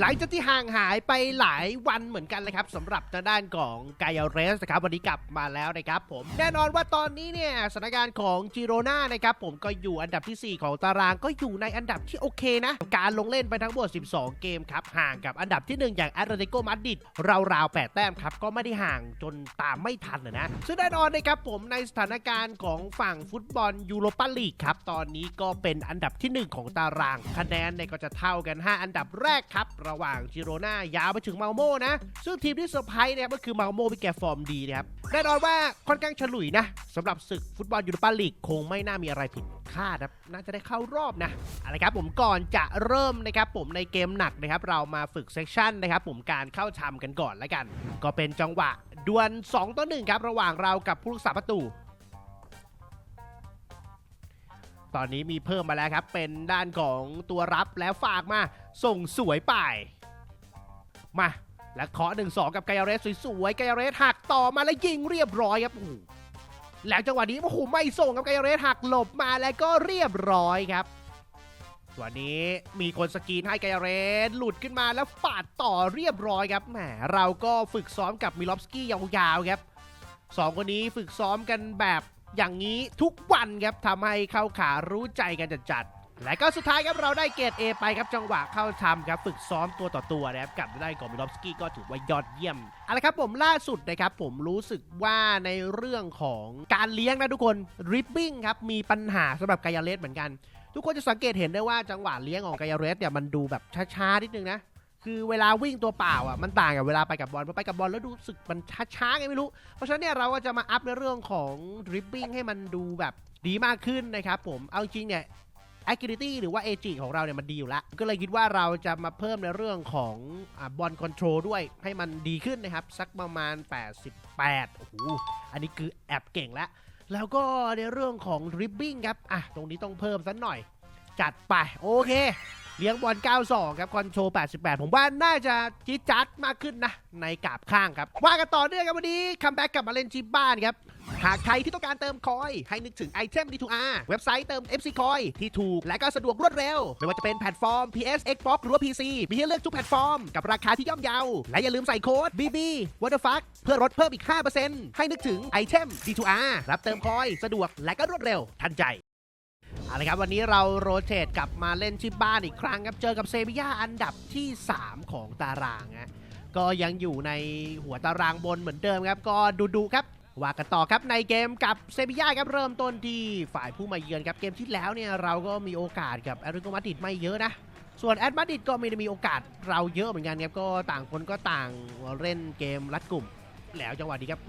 หลังจากที่ห่างหายไปหลายวันเหมือนกันเลยครับสำหรับทางด้านของกอาเรสนะครับวันนี้กลับมาแล้วนะครับผมแน่นอนว่าตอนนี้เนี่ยสถานการณ์ของจิโรนานะครับผมก็อยู่อันดับทีสี่ 4 ของตารางก็อยู่ในอันดับที่โอเคนะ การลงเล่นไปทั้งหมด 12 เกมครับ ห่างกับอันดับที่ 1 อย่างแอตเลติโกมาดริดราวๆ8แต้มครับ ก็ไม่ได้ห่างจนตามไม่ทันนะ ซึ่งแน่นอนนะครับผมในสถานการณ์ของฝั่งฟุตบอลยูโรปาลีกครับตอนนี้ก็เป็นอันดับที่ 1 ของตาราง คะแนนเนี่ยก็จะเท่ากัน 5 อันดับแรกครับระหว่างจิโรนายาวไปถึงเมาโมนะ ซึ่งทีมที่เซอร์ไพรส์นะครับก็คือเมาโมมีแกฟอร์มดีนะครับแน่นอนว่าค่อนข้างฉลุยนะสำหรับศึกฟุตบอลยูโรปาลีกคงไม่น่ามีอะไรผิดคาดครับน่าจะได้เข้ารอบนะอาละครับผมก่อนจะเริ่มนะครับผมในเกมหนักนะครับเรามาฝึกเซสชั่นนะครับผมการเข้าทำกันก่อนแล้วกัน ก็เป็นจังหวะดวล2ต่อ1ครับระหว่างเรากับผู้รักษาประตู ตอนนี้มีเพิ่มมาแล้วครับ เป็นด้านของตัวรับแล้วฝากมาส่งสวยไป มาและเคาะหนึ่งสองกับไกอาเรสสวยๆไกอาเรสหักต่อมาแล้วยิงเรียบร้อยครับโอ้โหแล้วจังหวะนี้โอ้โหไม่ส่งครับไกอาเรสหักหลบมาแล้วก็เรียบร้อยครับส่วนนี้มีคนสกรีนให้ไกอาเรสหลุดขึ้นมาแล้วปาดต่อเรียบร้อยครับแหมเราก็ฝึกซ้อมกับมิลอฟสกี้ยาวๆครับสองคนนี้ฝึกซ้อมกันแบบ อย่างนี้ทุกวันครับทำให้เข้าขารู้ใจกันจัดๆและก็สุดท้ายครับเราได้เกรด A ไปครับจังหวะเข้าทำครับฝึกซ้อมตัวต่อตัวนะครับกับได้กอมิลอฟสกี้ก็ถือว่ายอดเยี่ยมเอาละครับผมล่าสุดนะครับผมรู้สึกว่าในเรื่องของการเลี้ยงนะทุกคนริบบิ้งครับมีปัญหาสำหรับกายาเลสเหมือนกัน ทุกคนจะสังเกตเห็นได้ว่าจังหวะเลี้ยงของกายาเลสเนี่ยมันดูแบบช้าๆนิดนึงนะ คือเวลาวิ่งตัวเปล่าอะมันต่างกับเวลาไปกับบอลพอไปกับบอลแล้วดูสึกมันช้าๆไงไม่รู้ เพราะฉะนั้นเนี่ยเราก็จะมาอัพในเรื่องของดริบบิ้งให้มันดูแบบดีมากขึ้นนะครับผมเอาจริงเนี่ย agility หรือว่า AG ของเราเนี่ยมันดีอยู่แล้ว ก็เลยคิดว่าเราจะมาเพิ่มในเรื่องของบอลคอนโทรลด้วยให้มันดีขึ้นนะครับ สักประมาณ 88 โอ้โห อันนี้คือแอบเก่งแล้ว แล้วก็ในเรื่องของริบบิ้งครับ อะ ตรงนี้ต้องเพิ่มสักหน่อย จัดไป โอเค เลี้ยงบอล 92 ครับคอนโทรล88 ผมว่าน่าจะจี๊ดจัดมากขึ้นนะ ในกราบข้างครับ ว่ากันต่อเนื่องครับวันนี้คัมแบ็กกลับมาเล่นที่บ้านครับ หากใครที่ต้องการเติมคอย ให้นึกถึงไอเทม D2R เว็บไซต์เติม FC คอยที่ถูกและก็สะดวกรวดเร็ว ไม่ว่าจะเป็นแพลตฟอร์ม PS Xbox หรือว่า PC มีให้เลือกทุกแพลตฟอร์มกับราคาที่ย่อมเยา และอย่าลืมใส่โค้ด BB What the fuck เพื่อลดเพิ่มอีก 5%ให้นึกถึงไอเทม D2R รับเติมคอยสะดวกและก็รวดเร็วทันใจ เอาละครับวันนี้เราโรเตทกลับมาเล่นที่บ้านอีกครั้งครับ เจอกับเซบียาอันดับที่ 3 ของตารางฮะก็ยังอยู่ในหัวตารางบนเหมือนเดิมครับ ก็ดูดูๆครับว่ากันต่อครับในเกมกับเซบียาครับเริ่มต้นที่ฝ่ายผู้มาเยือนครับเกมที่แล้วเนี่ยเราก็มีโอกาสกับแอตเลติโกมาดริดไม่เยอะนะส่วนแอตมาดริดก็ไม่ได้มีโอกาสเราเยอะเหมือนกันครับก็ต่างคนก็ต่างเล่นเกมรัดกลุ่ม แล้วจังหวะนี้ครับ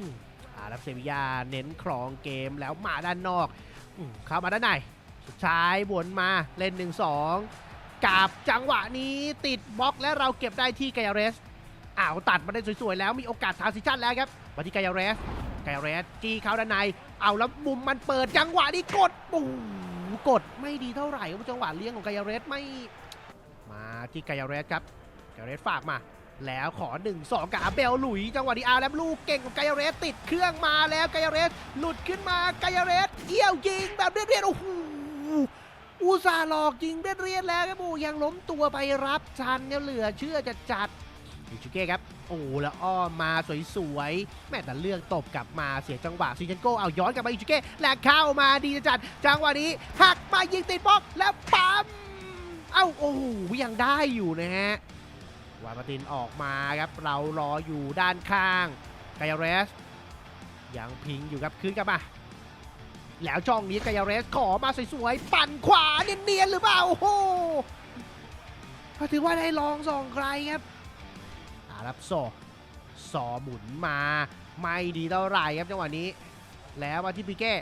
อ่าแล้วเซบียาเน้นครองเกมแล้วมาด้านนอกอเข้ามาด้านใน ซ้ายวนมาเล่น 1-2 กับจังหวะนี้ติดบล็อกและเราเก็บได้ที่ไกอาเรสอ้าวตัดมาได้สวยๆ แล้วมีโอกาสทางซิชั่นแล้วครับมาที่ไกอาเรสไกอาเรสจี้เข้าด้านใน เอาแล้วมุมมันเปิดจังหวะนี้กดปูกดไม่ดีเท่าไหร่ครับจังหวะเลี้ยงของไกอาเรสไม่มาที่ไกอาเรสครับไกอาเรสฝากมาแล้วขอ 1 2 กับอาเบลหลุย จังหวะนี้อาแล้วลูกเก่งของไกอาเรสติดเครื่องมาแล้วไกอาเรสหลุดขึ้นมาไกอาเรสเอี้ยวยิงแบบเรียบๆโอ้โห อุตส่าหลอกยิงเรียนๆแล้วครับโอ้ยังล้มตัวไปรับทันเนี่ยเหลือเชื่อจะจัดอิชูเก้ครับ โอ้แล้วอ้อมมาสวยๆ แม่แต่เลือกตบกลับมาเสียจังหวะซิเชนโกเอาย้อนกลับมาอิชูเก้แหลกเข้ามาดีจะจัด จังหวะนี้หักมายิงติดบล็อกแล้วปั๊มเอ้าโอ้โยังได้อยู่นะฮะวามาตินออกมาครับเรารออยู่ด้านข้างไกอาเรสยังพิงอยู่ครับคืนกลับมา แล้วช่องนี้กายาเรสขอมาสวยๆ ปั่นขวาเนียนๆหรือเปล่า โอ้โหถือว่าได้ลองสองใครครับอารับโซซอหมุนมา ไม่ดีเท่าไหร่ครับจังหวะนี้ แล้วมาที่ปิเก้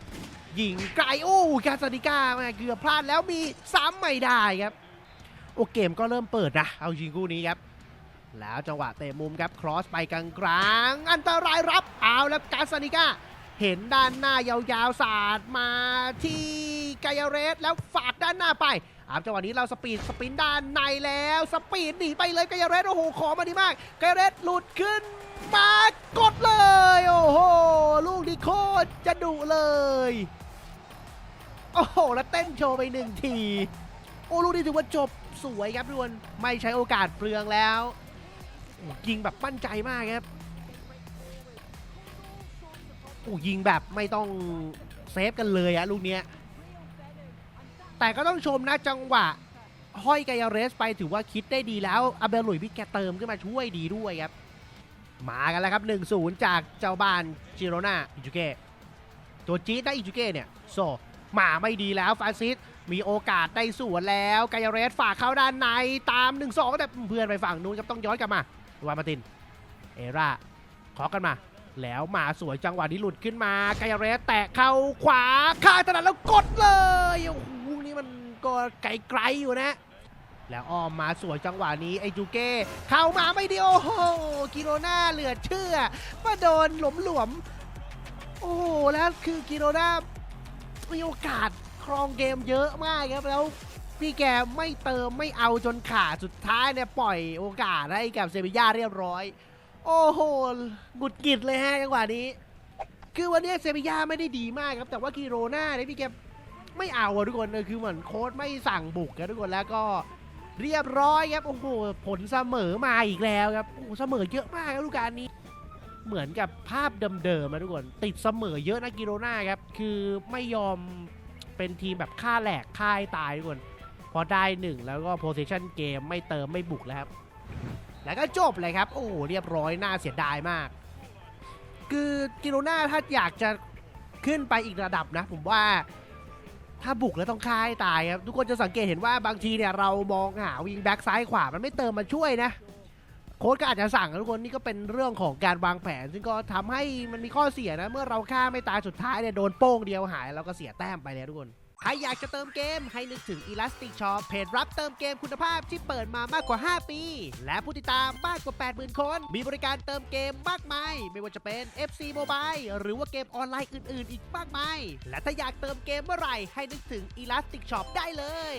ยิงไกลโอ้กาซาดิก้าแม่เกือบพลาดแล้วมีซ้ำไม่ได้ครับ โอเกมก็เริ่มเปิดนะเอายิงคู่นี้ครับแล้วจังหวะเตะมุมครับ ครอสไปกลางๆอันตรายรับเอาแล้วกาซาดิก้า เห็นด้านหน้ายาวๆสาดมาที่กายเรสแล้วฝากด้านหน้าไปอาจังหวะนี้เราสปีดสปินด้านในแล้ว สปีดหนีไปเลยกายเรสโอ้โหขอมาดีมากกายเรสหลุดขึ้นมากดเลย โอ้โห ลูกนี้โคตรจะดุเลย โอ้โห แล้วเต้นโชว์ไปหนึ่งที โอ้ลูกนี้ถือว่าจบสวยครับทุกคนไม่ใช้โอกาสเปลืองแล้วยิงแบบมั่นใจมากครับ อ้ยิงแบบไม่ต้องเซฟกันเลยอะลูกเนี้ย แต่ก็ต้องชมนะจังหวะ ห้อยไกายเรสไปถือว่าคิดได้ดีแล้วอาเบลลุยพี่แกเติมขึ้นมาช่วยดีด้วยครับ มากันแล้วครับ 1-0 จากเจ้าบ้านจิโรนาอิจูเกะตัวจี๊ดได้อิจูเกะเนี่ยโซมาไม่ดีแล้วฟานซิสมีโอกาสได้สวนแล้วไกายเรสฝากเข้าด้านในตาม 1-2 แต่เพื่อนไปฝั่งนู้นครับต้องย้อนกลับมาวามาติน เอราขอกันมา แล้วมาสวยจังหวะนี้หลุดขึ้นมาไกายเรสแตะเข้าขวาข้างถนัดแล้วกดเลยโอ้โหนี่มันก็ไกลๆอยู่นะ แล้วอ้อมมาสวยจังหวะนี้ไอจูเก้เข้ามาไม่ดีโอ้โหกิโรนาเหลือเชื่อมาโดนหลมหลวมๆโอ้โหแล้วคือกิโรนามีโอกาสครองเกมเยอะมากครับแล้วพี่แกไม่เติมไม่เอาจนขาดสุดท้ายเนี่ยปล่อยโอกาสให้กับเซบีย่าเรียบร้อย โอ้โหหงุดหงิดเลยฮะจังหวะนี้ คือวันนี้เซบีย่าไม่ได้ดีมากครับ แต่ว่ากิโรนาเนี่ยพี่แกไม่เอาอะทุกคนเออคือเหมือนโค้ดไม่สั่งบุกครับทุกคนแล้วก็เรียบร้อยครับ โอ้โห ผลเสมอมาอีกแล้วครับ โอ้เสมอเยอะมากครับลูกการนี้ เหมือนกับภาพเดิมๆนะทุกคน ติดเสมอเยอะนะกิโรนาครับ คือไม่ยอมเป็นทีมแบบฆ่าแหลกฆ่าให้ตายทุกคน พอได้หนึ่งแล้วก็โพซิชันเกมไม่เติมไม่บุกแล้วครับ แล้วก็จบเลยครับ โอ้โหเรียบร้อยน่าเสียดายมาก คือกิโรนาถ้าอยากจะขึ้นไปอีกระดับนะ ผมว่าถ้าบุกแล้วต้องฆ่าให้ตายครับ ทุกคนจะสังเกตเห็นว่าบางทีเนี่ยเรามองหาวิงแบ็กซ้ายขวามันไม่เติมมาช่วยนะ โค้ชก็อาจจะสั่งทุกคนนี่ก็เป็นเรื่องของการวางแผน ซึ่งก็ทำให้มันมีข้อเสียนะ เมื่อเราฆ่าไม่ตายสุดท้ายเนี่ยโดนโป้งเดียวหายเราก็เสียแต้มไปแล้วทุกคน ใครอยากจะเติมเกมให้นึกถึง Elastic Shop เพจรับเติมเกมคุณภาพที่เปิดมามากกว่า 5 ปี และผู้ติดตามมากกว่า 80,000 คน มีบริการเติมเกมมากมาย ไม่ว่าจะเป็น FC Mobile หรือว่าเกมออนไลน์อื่น ๆ อีกมากมาย และถ้าอยากเติมเกมเมื่อไหร่ให้นึกถึง Elastic Shop ได้เลย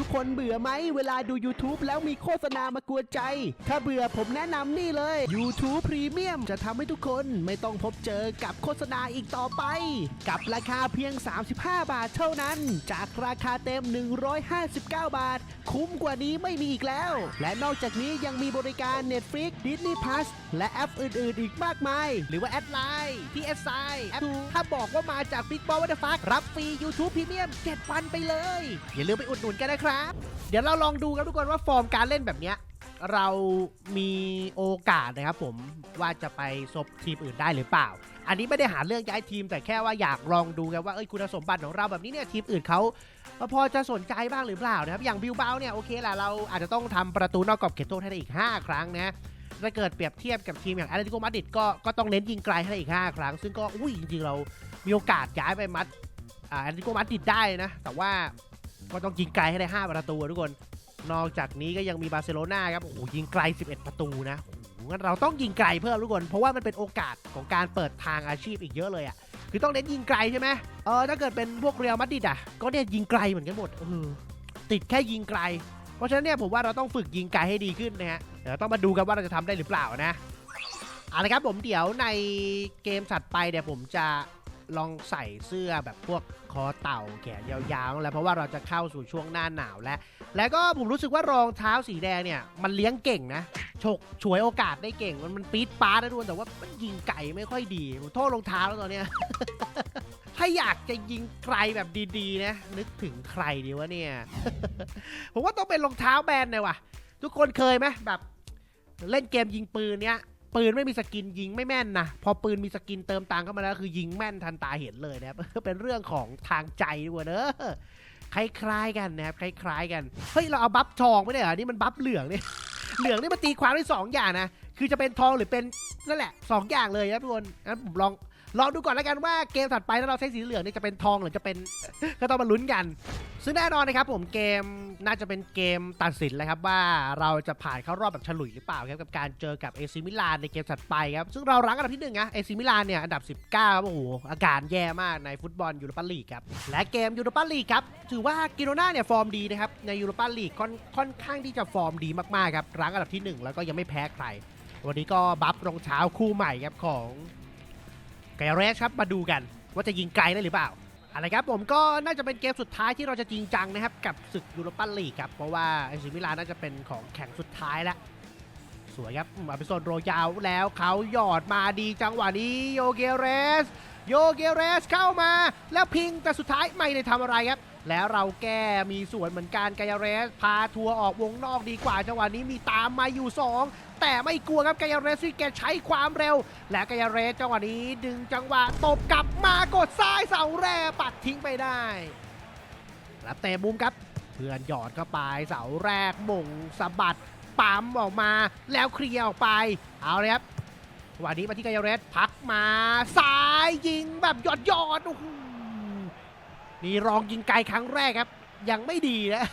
ทุกคนเบื่อไหมเวลาดู YouTube แล้วมีโฆษณามากวนใจ ถ้าเบื่อผมแนะนำนี่เลย YouTube Premium จะทำให้ทุกคนไม่ต้องพบเจอกับโฆษณาอีกต่อไป กับราคาเพียง 35 บาทเท่านั้น จากราคาเต็ม 159 บาท คุ้มกว่านี้ไม่มีอีกแล้ว และนอกจากนี้ยังมีบริการ Netflix Disney Plus และแอปอื่น ๆ อีกมากมาย หรือว่าแอดไลน์ PSI แอปถ้าบอกว่ามาจาก Big Ball What the Fuck รับฟรี YouTube Premium 7 วันไปเลย อย่าลืมไปอุดหนุนกันนะครับเดี๋ยวเราลองดูครับทุกคนว่าฟอร์มการเล่นแบบเนี้ยเรามีโอกาสนะครับผมว่าจะไปซบทีมอื่นได้หรือเปล่า อันนี้ไม่ได้หาเรื่องย้ายทีมแต่แค่ว่าอยากลองดูกันว่าเอ้ยคุณสมบัติของเราแบบนี้เนี่ยทีมอื่นเขาพอจะสนใจบ้างหรือเปล่านะครับอย่างบิลเบาเนี่ยโอเคแหละเราอาจจะต้องทำประตูนอกกรอบเขตโทษให้ได้อีก 5 ครั้งนะถ้าเกิดเปรียบเทียบกับทีมอย่างแอตเลติโกมาดริดก็ก็ต้องเน้นยิงไกลให้ได้อีก 5 ครั้ง ซึ่งก็อุ้ยจริงๆเรามีโอกาสย้ายไปมัดแอตเลติโกมาดริดได้นะแต่ว่า ก็ต้องยิงไกลให้ได้ 5 ประตูอะทุกคน นอกจากนี้ก็ยังมีบาร์เซโลนาครับ โอ้โห ยิงไกล 11 ประตูนะโอ้โหงั้นเราต้องยิงไกลเพิ่มทุกคน เพราะว่ามันเป็นโอกาสของการเปิดทางอาชีพอีกเยอะเลยอะ่ะ คือต้องเน้นยิงไกลใช่ไหมเออ ถ้าเกิดเป็นพวกเรียลมาดริดอะ ก็เนี่ยยิงไกลเหมือนกันหมด เออ ติดแค่ยิงไกล เพราะฉะนั้นเนี่ยผมว่าเราต้องฝึกยิงไกลให้ดีขึ้นนะฮะ เดี๋ยวต้องมาดูกันว่าเราจะทำได้หรือเปล่านะเอาละครับผมเดี๋ยวในเกมถัดไปเดี๋ยวผมจะลองใส่เสื้อแบบพวก คอเต่าแขนยาวๆแล้วเพราะว่าเราจะเข้าสู่ช่วงหน้าหนาวแล้ว แล้วก็ผมรู้สึกว่ารองเท้าสีแดงเนี่ยมันเลี้ยงเก่งนะฉกฉวยโอกาสได้เก่ง มันมันปี๊ดป้าดได้ด้วยแต่ว่ามันยิงไก่ไม่ค่อยดีผมโทษรองเท้าแล้วตอนเนี้ยถ้าอยากจะยิงไกลแบบดีๆนะนึกถึงใครดีวะเนี่ย ผมว่าต้องเป็นรองเท้าแบรนด์เลยว่ะ ทุกคนเคยไหมแบบ เล่นเกมยิงปืนเนี้ย ปืนไม่มีสกินยิงไม่แม่นนะ พอปืนมีสกินเติมตังเข้ามาแล้วคือยิงแม่นทันตาเห็นเลยนะครับเป็นเรื่องของทางใจด้วยเนอะคล้ายๆกันนะครับคล้ายๆกันเฮ้ยเราเอาบัฟทองไม่ได้เหรอนี่มันบัฟเหลืองเนี่ยเหลืองนี่มันตีความได้สองอย่างนะคือจะเป็นทองหรือเป็นนั่นแหละสองอย่างเลยนะทุกคนงั้นผมลอง ลองดูก่อนแล้วกันว่าเกมถัดไปถ้าเราใช้สีเหลืองนี่จะเป็นทองหรือจะเป็น ก็ต้องมาลุ้นกัน ซึ่งแน่นอนนะครับผมเกมน่าจะเป็นเกมตัดสินแล้วครับว่าเราจะผ่านเข้ารอบแบบฉลุยหรือเปล่าครับกับการเจอกับเอซิมิลานในเกมถัดไปครับซึ่งเรารั้งอันดับที่หนึ่งนะเอซิมิลานเนี่ยอันดับ 19ครับโอ้โหอาการแย่มากในฟุตบอลยูโรปาลีกครับและเกมยูโรปาลีกครับถือว่ากิโรนาเนี่ยฟอร์มดีนะครับในยูโรปาลีกค่อนค่อนข้างที่จะฟอร์มดีมากๆครับรั้งอันดับที่หนึ่งแล้วก็ยังไม่แพ้ใครวันนี้ก็บัฟรองเท้าคู่ใหม่ครับของ ไกเรสครับมาดูกันว่าจะยิงไกลได้หรือเปล่าอะไรครับผมก็น่าจะเป็นเกมสุดท้ายที่เราจะจริงจังนะครับ กับศึกยูโรปาลีกครับเพราะว่าเอซิมิลานน่าจะเป็นของแข่งสุดท้ายแล้วสวยครับมาเป็นโซนโรยาวแล้วเขาหยอดมาดีจังหวะนี้โยเกเรส โยเกเรสเข้ามาแล้วพิงแต่สุดท้ายไม่ได้ทำอะไรครับ แล้วเราแก้มีส่วนเหมือนกันกายเรส พาทัวร์ออกวงนอกดีกว่าจังหวะนี้มีตามมาอยู่ 2 แต่ไม่กลัวครับกายเรสที่แกใช้ความเร็ว และกายเรสจังหวะนี้ดึงจังหวะตบกลับมากดซ้ายเสาแรกปัดทิ้งไปได้แล้วเตะมุมครับเพื่อนหยอดเข้าไปเสาแรกหม่งสะบัดปั๊มออกมาแล้วเคลียร์ออกไป เอาเลยครับวันนี้มาที่กายเรสพักมาซ้ายยิงแบบหยอดหยอดโอ้โหนี่ลองยิงไกลครั้งแรกครับ ยังไม่ดีนะ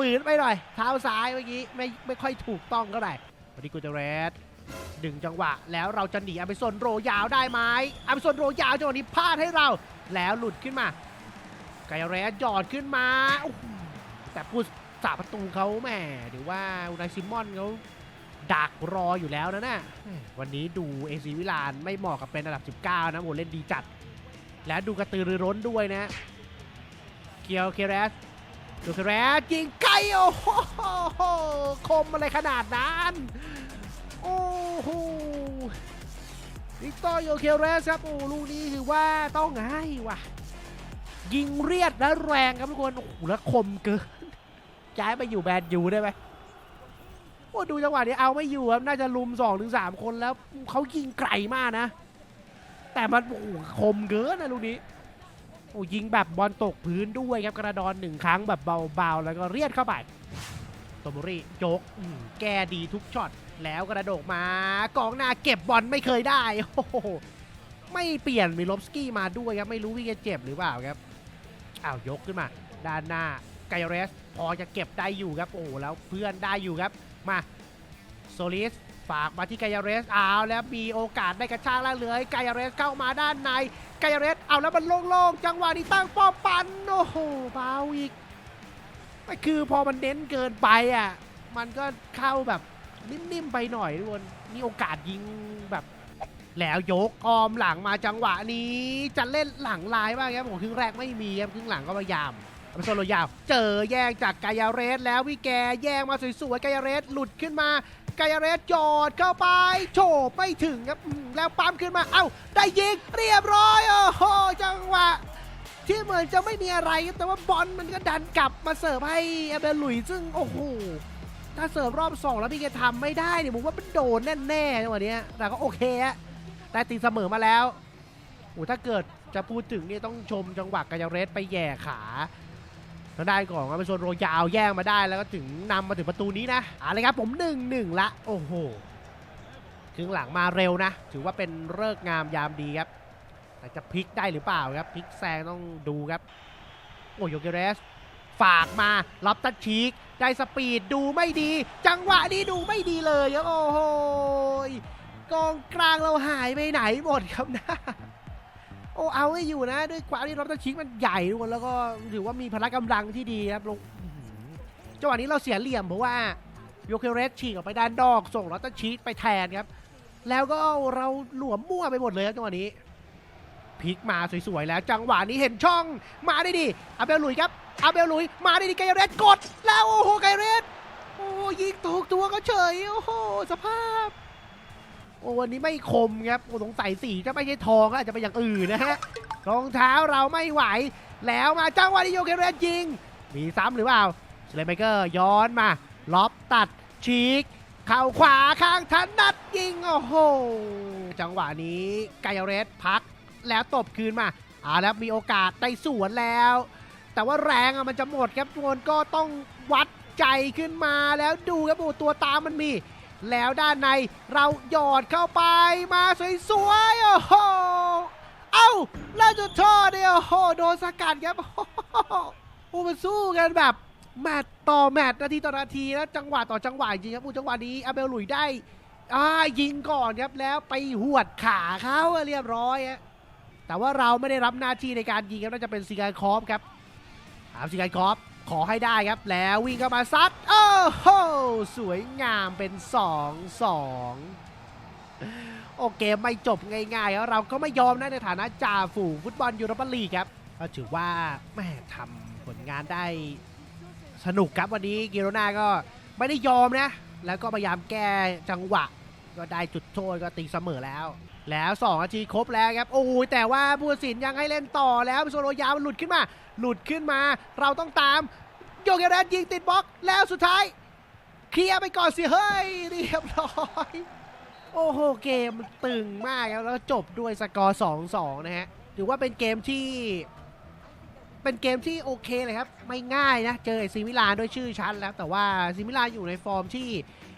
ฝืนไปหน่อย เท้าซ้ายเมื่อกี้ไม่ไม่ค่อยถูกต้องเท่าไหร่วันนี้กูจะเรสดึงจังหวะ แล้วเราจะหนีอเมซอนโรยาวได้ไหมอเมซอนโรยาวจังหวะนี้พลาดให้เรา แล้วหลุดขึ้นมาไกเรสหยอดขึ้นมาแต่ผู้สาประตูเขาแหมหรือว่าอุนายซิมอนเขาดักรออยู่แล้วนะน่ะวันนี้ดูเอซีวิลานไม่เหมาะกับเป็นอันดับ 19 นะโหเล่นดีจัด และดูกระตือรือร้นด้วยนะเคียวเคเรส ดูเคเรสยิงไกลโอ้โหคมอะไรขนาดนั้น โอ้โหวิกตอร์โยเคเรสครับโอ้ลูกนี้ถือว่าต้องให้ว่ะ ยิงเรียดและแรงครับทุกคนโอ้โหแล้วคมเกินย้ายไปอยู่แบนยูได้ไหมโอ้ดูจังหวะนี้เอาไม่อยู่ครับน่าจะลุม2อถึงสคนแล้วเขายิงไกลมากนะ แต่มันโอ้โหคมเกินนะลูกนี้ โอ้ยิงแบบบอลตกพื้นด้วยครับกระดอนหนึ่งครั้งแบบเบาๆ แล้วก็เรียดเข้าไปโตโมริโจกแกดีทุกช็อต แล้วกระโดดมากองหน้าเก็บบอลไม่เคยได้โอ้โหไม่เปลี่ยนมิลบสกี้มาด้วยครับ ไม่รู้ว่าแกเจ็บหรือเปล่าครับอ้าวยกขึ้นมา ด้านหน้าไกเรส พอจะเก็บได้อยู่ครับ โอ้แล้วเพื่อนได้อยู่ครับ มาโซลิส ฝากมาที่ไกเรสเอาแล้วมีโอกาสได้กระชากแล้วเหลือให้ไกเรสเข้ามาด้านในไกเรสเอาแล้วมันโล่งๆจังหวะนี้ตั้งป้อมปันโอ้โหเบาอีกไม่คือพอมันเน้นเกินไปอะมันก็เข้าแบบนิ่มๆไปหน่อยทุกคนมีโอกาสยิงแบบแล้วยกออมหลังมาจังหวะนี้จะเล่นหลังลายบ้างครับผมครึ่งแรกไม่มีครับครึ่งหลังก็พยายามอาไปโซโลยาว เจอแย่งจากกายาเรสแล้ววิแกแย่งมาสวยๆกายาเรสหลุดขึ้นมา กายเรสจอดเข้าไป โฉบไม่ถึงครับแล้วปั๊มขึ้นมา เอ้า ได้ยิงเรียบร้อย โอ้โห จังหวะ ที่เหมือนจะไม่มีอะไรแต่ว่าบอลมันก็ดันกลับมาเสิร์ฟให้อาเบลลุยซึ่ง โอ้โห ถ้าเสิร์ฟรอบสองแล้วพี่แกทำไม่ได้เนี่ยผมว่ามันโดนแน่ๆจังหวะนี้แต่ก็โอเคอะแต่ตีเสมอมาแล้วโอ้ถ้าเกิดจะพูดถึงเนี่ยต้องชมจังหวะกายเรสไปแย่ขา ทางด้านของอเมซอนโรยาวแย่งมาได้แล้วก็ถึงนำมาถึงประตูนี้นะเอาเลยครับผม1นหนึ่งละโอ้โหครึ่งหลังมาเร็วนะ ถือว่าเป็นเลิกงามยามดีครับแต่จะพลิกได้หรือเปล่าครับพลิกแซงต้องดูครับโอ้โยเกเรสฝากมารับตัดชีกได้สปีดดูไม่ดี จังหวะนี้ดูไม่ดีเลยครับโอ้โหกองกลางเราหายไปไหนหมดครับนะ อ้เอาไม่อยู่นะ ด้วยความที่รถตะชิกมันใหญ่ทุกคนแล้วก็ถือว่ามีพละกำลังที่ดีครับลงจังหวะนี้เราเสียเหลี่ยมเพราะว่าโยเคเรสฉีกออกไปด้านนอกส่งรถตะชิกไปแทนครับ แล้วก็เราหลวมมั่วไปหมดเลยครับจังหวะนี้พลิกมาสวยๆแล้ว จังหวะนี้เห็นช่องมาได้ดีอาเบลลุยครับอาเบลลุยมาได้ดีไกเรสกด แล้วโอ้โหไกเรสโอ้ยิงถูกตัวก็เฉยโอ้โหสภาพ โอ้วันนี้ไม่คมครับโอ้สงสัยสีจะไม่ใช่ทองก็อาจจะเป็นอย่างอื่นนะฮะรองเท้าเราไม่ไหว แล้วมาจังหวะนี้โยเกเรนยิง มีซ้ำหรือเปล่าสเลมเกอร์ย้อนมา ล็อบตัดฉีกเข่าขวาข้างทันนัดยิง โอ้โห จังหวะนี้ไกเรสพักแล้วตบคืนมาอ่าแล้วมีโอกาสได้สวนแล้ว แต่ว่าแรงอะมันจะหมดครับทุกคนก็ต้องวัดใจขึ้นมาแล้วดูครับโอ้ตัวตามมันมี แล้วด้านในเราหยอดเข้าไปมาสวยๆโอ้โหเอ้าแล้วจุดโทษเนี่ยโอ้โหโดนสกัดครับโอ้โหมันสู้กันแบบแมตช์ต่อแมตช์นาทีต่อนาทีแล้วจังหวะต่อจังหวะจริงครับอู้จังหวะนี้อาเบลลุยได้อ่ายิงก่อนครับแล้วไปหวดขาเขาเรียบร้อยฮะแต่ว่าเราไม่ได้รับหน้าที่ในการยิงครับน่าจะเป็นซิกายคอฟครับถามซิกายคอฟ ขอให้ได้ครับ แล้ววิ่งเข้ามาซัด โอ้โห สวยงามเป็น2 2 โอเคไม่จบง่ายๆแล้วเราก็ไม่ยอมนะในฐานะจ่าฝูงฟุตบอลยูโรปาลีกครับ ก็ถือว่าแม่ทำผลงานได้สนุกครับวันนี้กิโรนาก็ไม่ได้ยอมนะ แล้วก็พยายามแก้จังหวะ ก็ได้จุดโทษก็ตีเสมอแล้ว แล้ว2นาทีครบแล้วครับโอ้ยแต่ว่าผู้สินยังให้เล่นต่อแล้วโซโลยาวมันหลุดขึ้นมา หลุดขึ้นมา เราต้องตามโยเกเรสยิงติดบล็อกแล้วสุดท้ายเคลียร์ไปก่อนสิเฮ้ยเรียบร้อยโอ้โหเกมตึงมากครับแล้วจบด้วยสกอร์2-2นะฮะถือว่าเป็นเกมที่ เป็นเกมที่โอเคเลยครับ ไม่ง่ายนะ เจอไอซีมิลานด้วยชื่อชั้นแล้ว แต่ว่าซีมิลานอยู่ในฟอร์มที่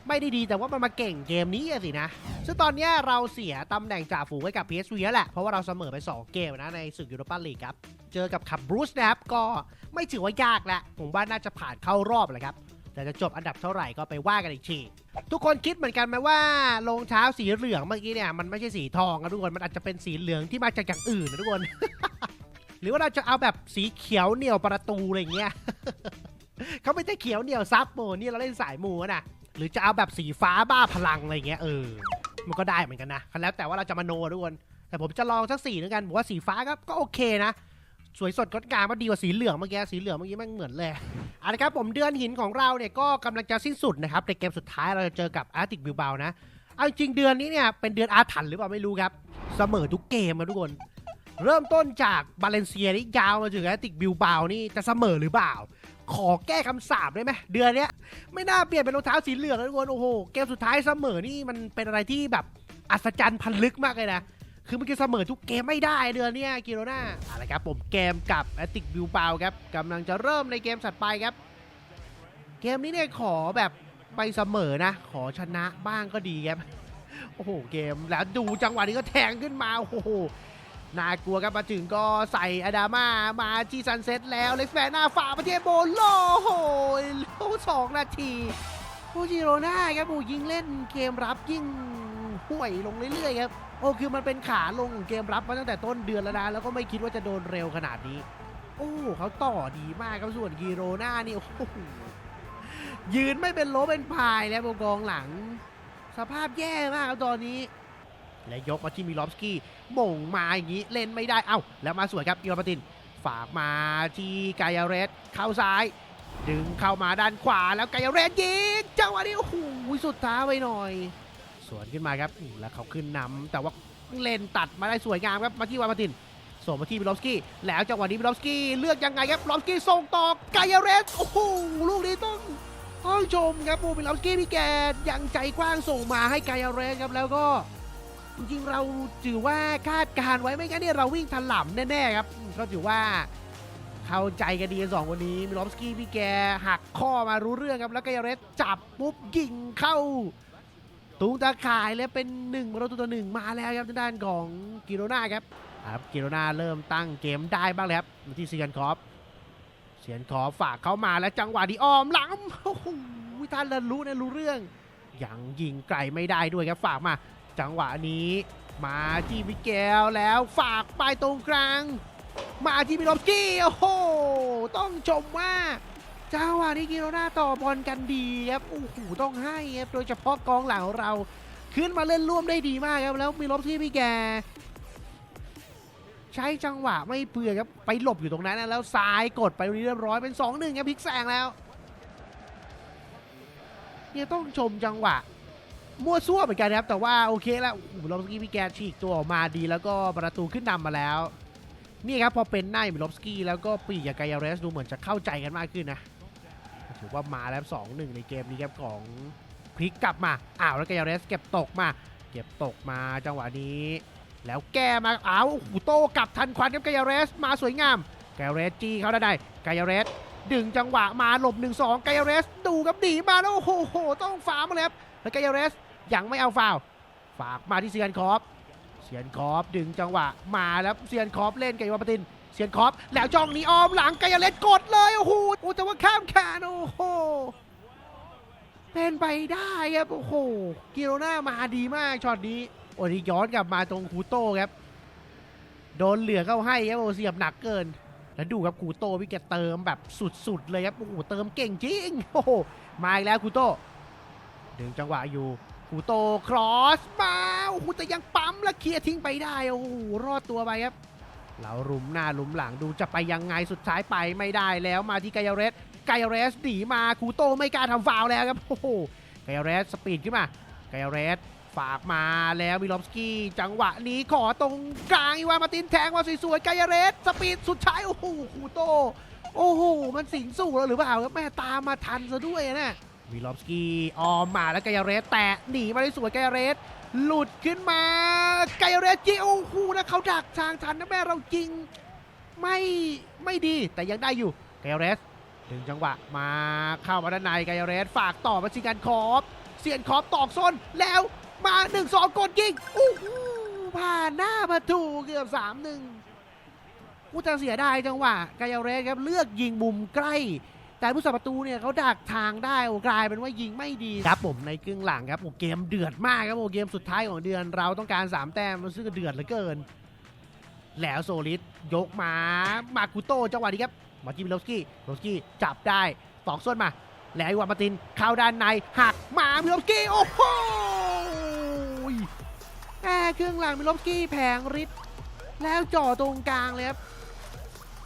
ไม่ได้ดีแต่ว่ามันมาเก่งเกมนี้อะสินะ ซึ่งตอนนี้เราเสียตำแหน่งจ่าฝูงไว้กับ PSV แล้วแหละ เพราะว่าเราเสมอไป 2 เกมนะในศึกยูโรปาลีกครับ เจอกับขับบรูซนะครับก็ไม่ถือว่ายากแหล้วผมว่าน่าจะผ่านเข้ารอบแหละครับ แต่จะจบอันดับเท่าไหร่ก็ไปว่ากันอีกที ทุกคนคิดเหมือนกันไหมว่ารองเท้าสีเหลืองเมื่อกี้เนี่ยมันไม่ใช่สีทองนะทุกคน มันอาจจะเป็นสีเหลืองที่มาจากอย่างอื่นนะทุกคน หรือว่าเราจะเอาแบบสีเขียวเหนี่ยวประตูอะไรเงี้ยเขาไม่ใช่เขียวเหนี่ยวซับโมนี่เราเล่นสายมูนะ หรือจะเอาแบบสีฟ้าบ้าพลังอะไรเงี้ยเออ มันก็ได้เหมือนกันนะแล้วแต่ว่าเราจะมาโนทุกคนแต่ผมจะลองสักสีนึงกันผมว่าสีฟ้าก็ก็โอเคนะ สวยสดงดงามก็ดีกว่าสีเหลืองเมื่อกี้สีเหลืองเมื่อกี้มันเหมือนเลยเอาละครับผมเดือนหินของเราเนี่ยก็กำลังจะสิ้นสุดนะครับในเกมสุดท้ายเราจะเจอกับอาร์ติกบิวเบานะเอาจริงเดือนนี้เนี่ยเป็นเดือนอาถรรพ์หรือเปล่าไม่รู้ครับเสมอทุกเกมนะทุกคน เริ่มต้นจากบาเลนเซียนี่ยาวมาถึงแอตติกบิลบาวนี่จะเสมอหรือเปล่า ขอแก้คำสาปได้ไหมเดือนเนี้ยไม่น่าเปลี่ยนเป็นรองเท้าสีเหลืองนะทุกคนโอ้โหเกมสุดท้ายเสมอนี่มันเป็นอะไรที่แบบอัศจรรย์พันลึกมากเลยนะคือมันคือเสมอทุกเกมไม่ได้เดือนนี้กิโรนาอะไรครับผมเกมกับแอตติกบิลบาครับกำลังจะเริ่มในเกมถัดไปครับ เกมนี้เนี่ยขอแบบไปเสมอนะ ขอชนะบ้างก็ดีครับโอ้โหเกมแล้วดูจังหวะนี้ก็แทงขึ้นมาโอ้โห น่ากลัวครับมาถึงก็ใส่อดามามาจีซันเซ็ตแล้วเล็กแฟนหน้าฝ่าประเทศโบโลโหยโลสองนาทีโอจิโรน่าครับโอ้ยิงเล่นเกมรับยิ่งห่วยลงเรื่อยๆครับโอ้คือมันเป็นขาลงของเกมรับมาตั้งแต่ต้นเดือนแล้วนะแล้วก็ไม่คิดว่าจะโดนเร็วขนาดนี้ โอ้เขาต่อดีมากครับส่วนกีโรน่านี่โอ้ยืนไม่เป็นโลเป็นพายแล้วกองหลัง สภาพแย่มากครับตอนนี้ และยกมาที่มิลอฟสกี้ม่งมาอย่างนี้เล่นไม่ได้ เอ้า แล้วมาสวยครับอิโรปติน ฝากมาที่กายาเรสเข้าซ้าย ดึงเข้ามาด้านขวาแล้วกายาเรสยิงจังหวะนี้โอ้โหสุดท้าไปหน่อย สวนขึ้นมาครับแล้วเขาขึ้นนำแต่ว่าเล่นตัดมาได้สวยงามครับมาที่วามาตินส่งมาที่มิลอฟสกี้แล้วจังหวะนี้มิลอฟสกี้เลือกยังไงครับมิลอฟสกี้ส่งต่อกายาเรสโอ้โหลูกนี้ต้องต้องชมครับโอ้มิลอฟสกี้พี่แกยังใจกว้างส่งมาให้กายาเรสครับแล้วก็ จริงๆเราถือว่าคาดการไว้ไม่งั้นเนี่ยเราวิ่งถล่มแน่ๆครับก็ถือว่าเข้าใจกันดีสองคนนี้มิลอฟสกี้พี่แกหักข้อมารู้เรื่องครับแล้วก็ยาเรสจับปุ๊บยิงเข้าตุงตาข่ายแล้วเป็น1ประตูต่อหนึ่งมาแล้วครับทางด้านของกิโรนาครับครับกิโรนาเริ่มตั้งเกมได้บ้างแล้วครับมาที่เซียนคอฟเซียนคอฟฝากเข้ามาแล้วจังหวะที่อ้อมหลังโอ้โหท่านละรู้นี่รู้เรื่องยังยิงไกลไม่ได้ด้วยครับฝากมา จังหวะนี้มาที่มิเกลแล้วฝากไปตรงกลาง มาที่มิลอฟสกี้โอ้โห ต้องชมว่าจังหวะนี้กิโรนาต่อบอลกันดีครับโอ้โหต้องให้ครับโดยเฉพาะกองหลังของเรา ขึ้นมาเล่นร่วมได้ดีมากครับแล้วมิลอฟสกี้พี่แกใช้จังหวะไม่เปลือยครับไปหลบอยู่ตรงนั้นนะแล้วซ้ายกดไปเรียบร้อยเป็น2-1ครับพลิกแซงแล้วเนี่ยต้องชมจังหวะ มั่วซั่วเหมือนกันนะครับ แต่ว่าโอเคแล้วลอฟสกี้พี่แกฉีกตัวออกมาดี แล้วก็ประตูขึ้นนำมาแล้ว นี่ครับพอเป็นหน้ามิลอฟสกี้แล้วก็ปีกกับกายาเรสดูเหมือนจะเข้าใจกันมากขึ้นนะถือว่ามาแล้วสองหนึ่งในเกมนี้ครับของพลิกกลับมาอ้าวแล้วกายาเรสเก็บตกมา เก็บตกมาจังหวะนี้ แล้วแก้มาอ้าวโอ้โหโตกลับทันควันครับกายาเรสมาสวยงามกายาเรสจี้เขาได้ได้กายาเรสดึงจังหวะมาหลบ1-2กายาเรสดูครับหนีมาแล้วโอ้โหต้องฟ้ามาเลยครับ แล้วกายาเรสยังไม่เอาฟาวฝากมาที่เซียนคอฟเซียนคอฟดึงจังหวะมาแล้วเซียนคอฟเล่นกับอีวาปตินเซียนคอฟแล้วจ้องหนีออมหลังกายาเลสกดเลยโอ้โหโอ้แต่ว่าข้ามแขนโอ้โหเป็นไปได้ครับโอ้โหกิโรน่ามาดีมากช็อตนี้โอ้นี่ย้อนกลับมาตรงคูโต้ครับ โดนเหลือเข้าให้ครับโอ้เสียบหนักเกิน แล้วดูครับคูโต้พี่แกเติมแบบสุดๆเลยครับโอ้โหเติมเก่งจริงโอ้โหมาอีกแล้วคูโต้ึงจังหวะอยู่กูโตครอสมาโอ้โหแต่ยังปั๊มและเคลียร์ทิ้งไปได้โอ้โหรอดตัวไปครับเรารุมหน้ารุมหลังดูจะไปยังไงสุดท้ายไปไม่ได้แล้วมาที่ไกยาเรสไกยาเรสหนีมากูโตไม่กล้าทำฟาวแล้วครับโอ้โหไกยาเรสสปีดขึ้นมาไกยาเรสฝากมาแล้วมิลอฟสกี้จังหวะนี้ขอตรงกลางอีวามาตินแทงมาสวยๆไกยาเรสสปีดสุดท้ายโอ้โหกูโตโอ้โหมันสิงสู่เราหรือเปล่าครับแม่ตามมาทันซะด้วยนะ วิลอฟสกี้ออมมาแล้วไกยเรส แตะหนีมาได้สวยไกยเรส หลุดขึ้นมาไกยเรสจิโอ้โหนะเขาดักทางทันนะแม่เราจริง ไม่ไม่ดีแต่ยังได้อยู่ไกยเรสถึงจังหวะมาเข้ามาด้านในไกยเรส ฝากต่อมาสิงกันคอฟเสียนคอฟตอกส้นแล้วมา1นึ่งสองกดยิงโอ้โหผ่านหน้าประตูเกือบ3ามหนึ่งกูจะเสียดายจังหวะกายเรสครับเลือกยิงมุมใกล้ แต่ผู้สับประตูเนี่ยเขาดักทางได้โอ้กลายเป็นว่ายิงไม่ดีครับผมในครึ่งหลังครับโอ้เกมเดือดมากครับโอ้เกมสุดท้ายของเดือนเราต้องการ 3 แต้มมันซึ่งเดือดเหลือเกิน แล้วโซลิสยกมามากุโตจังหวะนี้ครับมาจิมโลสกี้โลสกี้จับได้ตอกส้นมา แล้วไอวานมาตินเข้าด้านในหักมามิโลสกี้โอ้โหแม่เครื่องหลังมิโลสกี้แผงฤทธิ์แล้วจ่อตรงกลางเลยครับ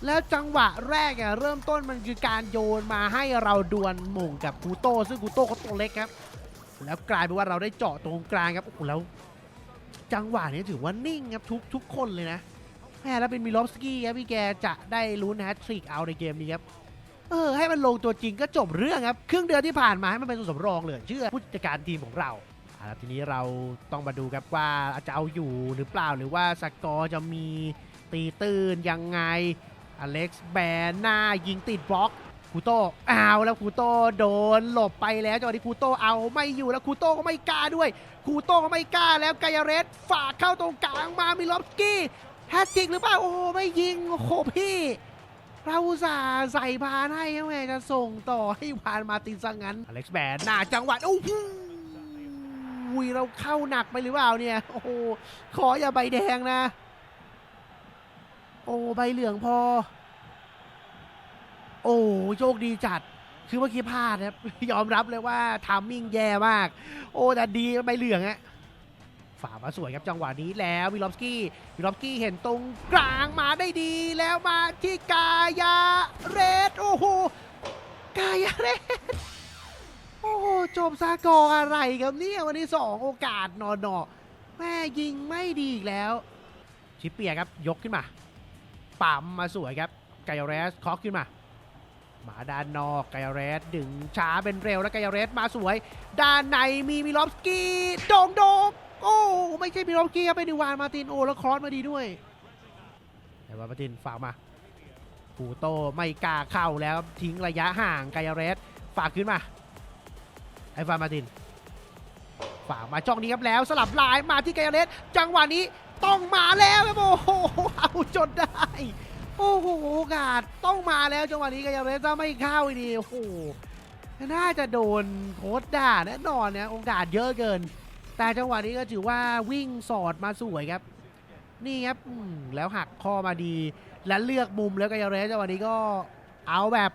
แล้วจังหวะแรกอะเริ่มต้นมันคือการโยนมาให้เราดวลหม่งกับกูโต้ซึ่งกูโต้เขาตัวเล็กครับ แล้วกลายเป็นว่าเราได้เจาะตรงกลางครับโอ้โหแล้ว จังหวะนี้ถือว่านิ่งครับทุกทุกคนเลยนะแม่แล้วเป็นมิลอฟสกี้ครับพี่แกจะได้ลุ้นแฮตทริกเอาในเกมนี้ครับเออให้มันลงตัวจริงก็จบเรื่องครับครึ่งเดือนที่ผ่านมาให้มันเป็นตัวสำรองเลยเชื่อผู้จัดการทีมของเราอ่าทีนี้เราต้องมาดูครับว่าจะเอาอยู่หรือเปล่าหรือว่าสกอร์จะมีตีตื้นยังไง อเล็กซ์แบนหน้ายิงติดบล็อกคูโต้เอาแล้วคูโต้โดนหลบไปแล้วจังหวะที่คูโต้เอาไม่อยู่แล้วคูโต้ก็ไม่กล้าด้วยคูโต้ก็ไม่กล้าแล้วไกยาเรสฝากเข้าตรงกลางมามิลอฟสกี้แฮตติกหรือเปล่าโอ้ไม่ยิงโอ้โหพี่ เราอุตสาใส่พานให้แม่จะส่งต่อให้พานมาตินซะงั้นอเล็กซ์แบนหน้าจังหวะโอ้โหเราเข้าหนักไปหรือเปล่าเนี่ยโอ้โหขออย่าใบแดงนะ โอ้ใบเหลืองพอ โอ้โชคดีจัด คือเมื่อกี้พลาดครับ ยอมรับเลยว่าทามมิ่งแย่มาก โอ้แต่ดีใบเหลืองอะฝ่ามาสวยครับจังหวะนี้แล้ววิลอฟสกี้วิลอฟสกี้เห็นตรงกลางมาได้ดีแล้วมาที่กายาเรสโอ้โหกายาเรสโอ้โหจบซากอร์อะไรครับเนี่ยวันนี้สองโอกาสนอนนอแม่ยิงไม่ดีอีกแล้ว ชิปเปียครับยกขึ้นมา ปั๊มมาสวยครับ ไกยเรสเคอกขึ้นมา มาด้านนอกไกยเรสดึงช้าเป็นเร็วแล้วไกยเรสมาสวย ด้านในมีมิลอฟสกี้โด่งโดงโอ้ไม่ใช่มิลอฟสกี้ครับเป็นดิวานมาตินโอแล้วครอสมาดีด้วยแต่ว่ามาตินฝากมาปูโตไม่กล้าเข้าแล้วทิ้งระยะห่างไกยเรสฝากขึ้นมาไอฟานมาตินฝากมาจ้องนี้ครับแล้วสลับลายมาที่ไกยเรสจังหวะนี้ ต้องมาแล้วครับโอ้โหเอาจนได้ โอ้โหโอกาสต้องมาแล้วจังหวะนี้กายาเรสถ้าไม่เข้าอีกดีโอ้โหน่าจะโดนโค้ดด่าแน่นอนเนี่ยโอกาสเยอะเกิน แต่จังหวะนี้ก็ถือว่าวิ่งสอดมาสวยครับ นี่ครับแล้วหักข้อมาดี และเลือกมุมแล้วกายาเรสจังหวะนี้ก็เอาแบบ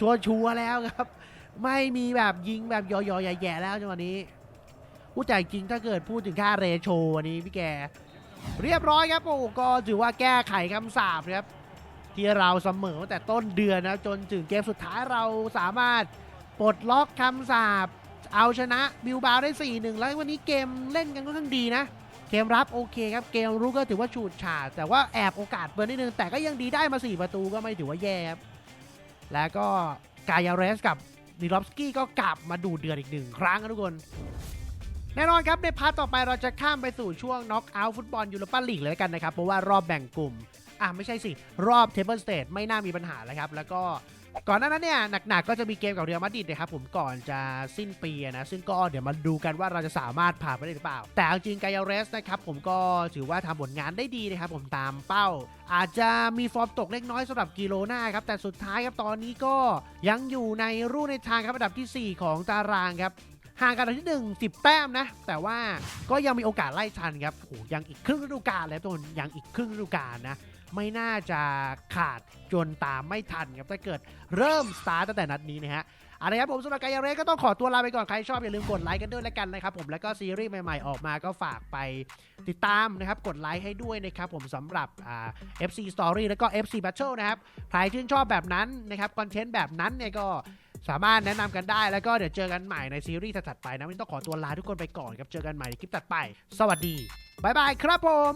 ชัวร์ๆแล้วครับ ไม่มีแบบยิงแบบยอยๆแย่ๆแล้วจังหวะนี้ผู้จ่จริงถ้าเกิดพูดถึงค่าเรโชวันนี้พี่แก เรียบร้อยครับโอ้ก็ถือว่าแก้ไขคำสาปครับที่เราเสมอตั้งแต่ต้นเดือนนะจนถึงเกมสุดท้ายเราสามารถปลดล็อกคำสาปเอาชนะบิลบาวได้ 4-1 แล้ววันนี้เกมเล่นกันค่อนข้างดีนะ เกมรับโอเคครับ เกมรุกก็ถือว่าฉูดฉาดแต่ว่าแอบโอกาสเบิร์นนิดนึง แต่ก็ยังดีได้มา 4 ประตูก็ไม่ถือว่าแย่ครับ แล้วก็กายาเรสกับนิลอฟสกี้ก็กลับมาดูเดือดอีกหนึ่งครั้งนะทุกคน แน่นอนครับ ในพาร์ทต่อไปเราจะข้ามไปสู่ช่วงน็อกเอาท์ฟุตบอลยูโรปาลีกเลยกันนะครับ เพราะว่ารอบแบ่งกลุ่ม อะ ไม่ใช่สิ รอบเทเบิลสเตทไม่น่ามีปัญหาแล้วครับ แล้วก็ก่อนหน้านั้นเนี่ยหนักๆก็จะมีเกมกับเรียลมาดริดนะครับผมก่อนจะสิ้นปีนะซึ่งก็เดี๋ยวมาดูกันว่าเราจะสามารถผ่านไปได้หรือเปล่า แต่จริงกายเรสนะครับผมก็ถือว่าทำผลงานได้ดีนะครับผมตามเป้า อาจจะมีฟอร์มตกเล็กน้อยสำหรับกิโลนาครับแต่สุดท้ายครับตอนนี้ก็ยังอยู่ในรูในทางครับอันดับทีสี่4 ของตารางครับ ห่างกันอันดับที่1 10แต้มนะ แต่ว่าก็ยังมีโอกาสไล่ทันครับโหยังอีกครึ่งฤดูกาลแล้วทุกคนยังอีกครึ่งฤดูกาลนะ ไม่น่าจะขาดจนตามไม่ทันครับถ้าเกิดเริ่มสตาร์ทตั้งแต่นัดนี้นะฮะอาละครับผมสำหรับกายาเรก็ต้องขอตัวลาไปก่อน ใครชอบอย่าลืมกดไลค์กันด้วยแล้วกันนะครับผมแล้วก็ซีรีส์ใหม่ๆ ออกมาก็ฝากไปติดตามนะครับ กดไลค์ให้ด้วยนะครับผมสำหรับอ่า FC Story แล้วก็ FC Battle นะครับ ใครชื่นชอบแบบนั้นนะครับคอนเทนต์แบบนั้นเนี่ยก็ สามารถแนะนำกันได้แล้วก็เดี๋ยวเจอกันใหม่ในซีรีส์ถัดไปนะวันนี้ต้องขอตัวลาทุกคนไปก่อนครับเจอกันใหม่ในคลิปถัดไป สวัสดีบายบายครับผม